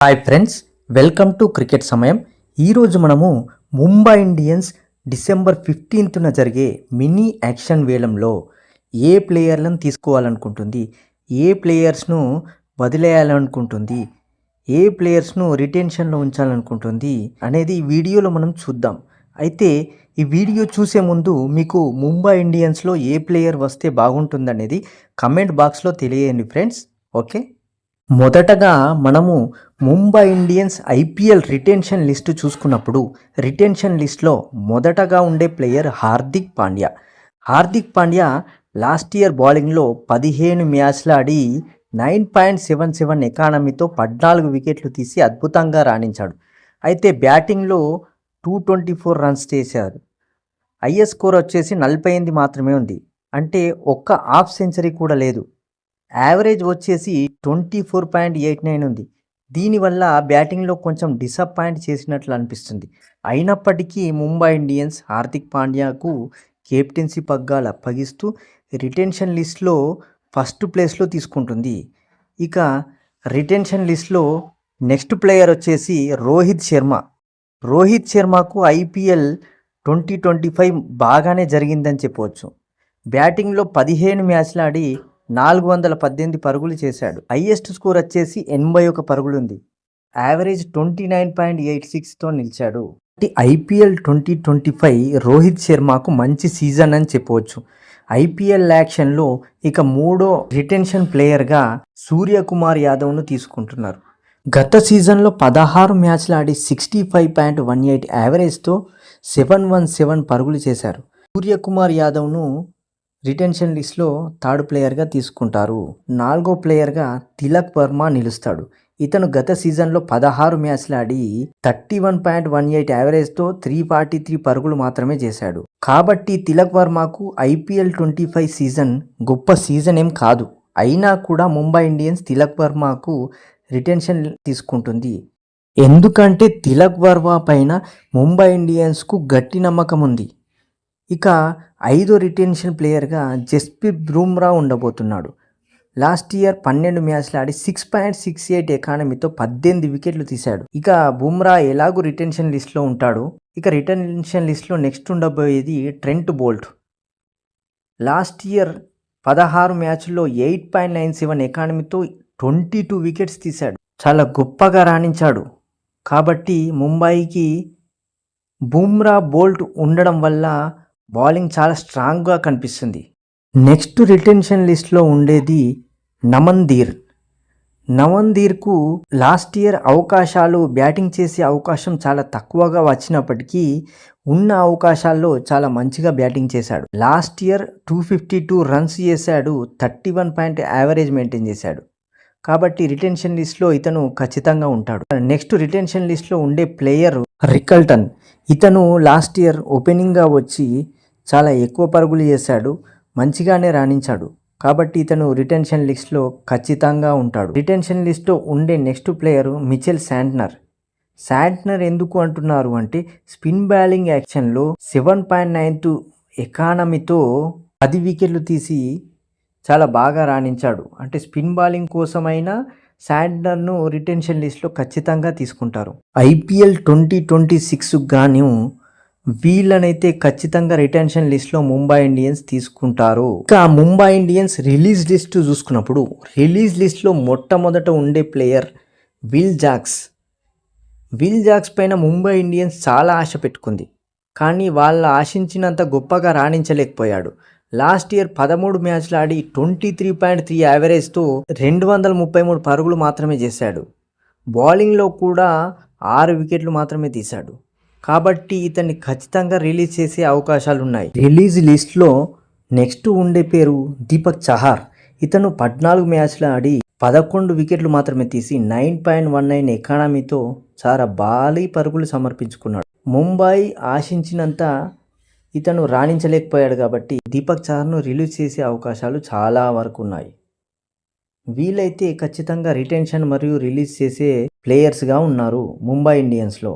Hi friends welcome to cricket సమయం ఈరోజు మనము ముంబై ఇండియన్స్ డిసెంబర్ ఫిఫ్టీన్త్న జరిగే మినీ యాక్షన్ వేలంలో ఏ ప్లేయర్లను తీసుకోవాలనుకుంటుంది ఏ ప్లేయర్స్ను వదిలేయాలనుకుంటుంది ఏ ప్లేయర్స్ను రిటెన్షన్లో ఉంచాలనుకుంటుంది అనేది వీడియోలో మనం చూద్దాం. అయితే ఈ వీడియో చూసే ముందు మీకు ముంబై ఇండియన్స్లో ఏ ప్లేయర్ వస్తే బాగుంటుందనేది కమెంట్ బాక్స్లో తెలియండి ఫ్రెండ్స్ ఓకే మొదటగా మనము Mumbai Indians IPL retention list చూసుకున్నప్పుడు రిటెన్షన్ లిస్ట్లో మొదటగా ఉండే player Hardik Pandya. Hardik Pandya last year బౌలింగ్లో పదిహేను మ్యాచ్లు ఆడి నైన్ పాయింట్ సెవెన్ సెవెన్ ఎకానమీతో పద్నాలుగు వికెట్లు తీసి అద్భుతంగా రాణించాడు. అయితే బ్యాటింగ్లో టూ ట్వంటీ ఫోర్ రన్స్ చేశారు. ఐఎస్ స్కోర్ వచ్చేసి నలభై ఎనిమిది మాత్రమే ఉంది. అంటే ఒక్క హాఫ్ సెంచరీ కూడా లేదు. యావరేజ్ వచ్చేసి twenty four point eight nine ఉంది. దీనివల్ల బ్యాటింగ్లో కొంచెం డిసప్పాయింట్ చేసినట్లు అనిపిస్తుంది. అయినప్పటికీ ముంబై ఇండియన్స్ హార్దిక్ పాండ్యాకు కెప్టెన్సీ పగ్గాలు అప్పగిస్తూ రిటెన్షన్ లిస్ట్లో ఫస్ట్ ప్లేస్లో తీసుకుంటుంది. ఇక రిటెన్షన్ లిస్ట్లో నెక్స్ట్ ప్లేయర్ వచ్చేసి రోహిత్ శర్మ. రోహిత్ శర్మకు ఐపీఎల్ ట్వంటీ ట్వంటీ ఫైవ్ బాగానే జరిగిందని చెప్పవచ్చు. బ్యాటింగ్లో పదిహేను మ్యాచ్లు ఆడి నాలుగు వందల పద్దెనిమిది పరుగులు చేశాడు. హైయెస్ట్ స్కోర్ వచ్చేసి ఎనభై ఒక పరుగులు ఉంది average twenty nine point eight సిక్స్తో నిలిచాడు. IPL twenty twenty five Rohit శర్మకు మంచి సీజన్ అని చెప్పవచ్చు. ఐపీఎల్ యాక్షన్లో ఇక మూడో రిటెన్షన్ ప్లేయర్గా సూర్యకుమార్ యాదవ్ను తీసుకుంటున్నారు. గత సీజన్లో పదహారు మ్యాచ్లు ఆడి sixty five point one eight యావరేజ్తో seven one seven పరుగులు చేశారు. సూర్యకుమార్ యాదవ్ను రిటెన్షన్ లిస్ట్లో థర్డ్ ప్లేయర్గా తీసుకుంటారు. నాలుగో ప్లేయర్గా తిలక్ వర్మ నిలుస్తాడు. ఇతను గత సీజన్లో పదహారు మ్యాచ్లు ఆడి thirty one point one eight యావరేజ్తో three forty three పరుగులు మాత్రమే చేశాడు. కాబట్టి తిలక్ వర్మకు ఐపీఎల్ ట్వంటీ ఫైవ్ సీజన్ గొప్ప సీజన్ ఏం కాదు. అయినా కూడా ముంబై ఇండియన్స్ తిలక్ వర్మకు రిటెన్షన్ తీసుకుంటుంది. ఎందుకంటే తిలక్ వర్మ పైన ముంబై ఇండియన్స్కు గట్టి నమ్మకం ఉంది. ఇక ఐదో రిటెన్షన్ ప్లేయర్గా జస్ప్రీత్ బుమ్రా ఉండబోతున్నాడు. లాస్ట్ ఇయర్ పన్నెండు మ్యాచ్లు ఆడి సిక్స్ పాయింట్ సిక్స్ ఎయిట్ ఎకానమీతో పద్దెనిమిది వికెట్లు తీశాడు. ఇక బుమ్రా ఎలాగూ రిటెన్షన్ లిస్ట్లో ఉంటాడు? ఇక రిటెన్షన్ లిస్ట్లో నెక్స్ట్ ఉండబోయేది ట్రెంట్ బోల్ట్. లాస్ట్ ఇయర్ పదహారు మ్యాచ్ల్లో ఎయిట్ పాయింట్ నైన్ సెవెన్ ఎకానమీతో ట్వంటీ టూ వికెట్స్ తీశాడు. చాలా గొప్పగా రాణించాడు. కాబట్టి ముంబైకి బుమ్రా బోల్ట్ ఉండడం వల్ల బౌలింగ్ చాలా స్ట్రాంగ్గా కనిపిస్తుంది. నెక్స్ట్ రిటెన్షన్ లిస్ట్లో ఉండేది నమన్దీర్ నవన్దీర్కు లాస్ట్ ఇయర్ అవకాశాలు బ్యాటింగ్ చేసే అవకాశం చాలా తక్కువగా వచ్చినప్పటికీ ఉన్న అవకాశాల్లో చాలా మంచిగా బ్యాటింగ్ చేశాడు. Last year two fifty two runs చేశాడు thirty one point average maintain చేశాడు. కాబట్టి రిటెన్షన్ లిస్ట్లో ఇతను ఖచ్చితంగా ఉంటాడు. నెక్స్ట్ రిటెన్షన్ లిస్ట్లో ఉండే ప్లేయర్ రికల్టన్. ఇతను లాస్ట్ ఇయర్ ఓపెనింగ్గా వచ్చి చాలా ఎక్కువ పరుగులు చేశాడు మంచిగానే రాణించాడు. కాబట్టి ఇతను రిటెన్షన్ లిస్ట్లో ఖచ్చితంగా ఉంటాడు. రిటెన్షన్ లిస్ట్లో ఉండే next player Mitchell Santner. Santner ఎందుకు అంటున్నారు అంటే స్పిన్ బ్యాలింగ్ యాక్షన్లో సెవెన్ పాయింట్ నైన్ టూ ఎకానమీతో పది వికెట్లు తీసి చాలా బాగా రాణించాడు. అంటే స్పిన్ బౌలింగ్ కోసమైనా శాంట్నర్ను రిటెన్షన్ లిస్ట్లో ఖచ్చితంగా తీసుకుంటారు. ఐపీఎల్ ట్వంటీ ట్వంటీ సిక్స్ గాను వీళ్ళనైతే ఖచ్చితంగా రిటెన్షన్ లిస్ట్లో ముంబై ఇండియన్స్ తీసుకుంటారు. ఇక ముంబై ఇండియన్స్ రిలీజ్ లిస్ట్ చూసుకున్నప్పుడు రిలీజ్ లిస్ట్లో మొట్టమొదట ఉండే player Will Jacks Will Jacks పైన ముంబై ఇండియన్స్ చాలా ఆశ పెట్టుకుంది. కానీ వాళ్ళ ఆశించినంత గొప్పగా రాణించలేకపోయాడు. లాస్ట్ ఇయర్ పదమూడు మ్యాచ్లు ఆడి ట్వంటీ త్రీ పాయింట్ త్రీ యావరేజ్తో రెండు వందల ముప్పై మూడు పరుగులు మాత్రమే చేశాడు. బౌలింగ్లో కూడా ఆరు వికెట్లు మాత్రమే తీశాడు. కాబట్టి ఇతన్ని ఖచ్చితంగా రిలీజ్ చేసే అవకాశాలు ఉన్నాయి రిలీజ్ లిస్ట్లో నెక్స్ట్ ఉండే పేరు దీపక్ చహార్. ఇతను పద్నాలుగు మ్యాచ్లు ఆడి పదకొండు వికెట్లు మాత్రమే తీసి నైన్ పాయింట్ వన్ నైన్ ఎకానమీతో చాలా భారీ పరుగులు సమర్పించుకున్నాడు. ముంబై ఆశించినంత ఇతను రాణించలేకపోయాడు కాబట్టి దీపక్ చహర్ను రిలీజ్ చేసే అవకాశాలు చాలా వరకు ఉన్నాయి. వీలైతే ఖచ్చితంగా రిటెన్షన్ మరియు రిలీజ్ చేసే ప్లేయర్స్గా ఉన్నారు ముంబై ఇండియన్స్లో.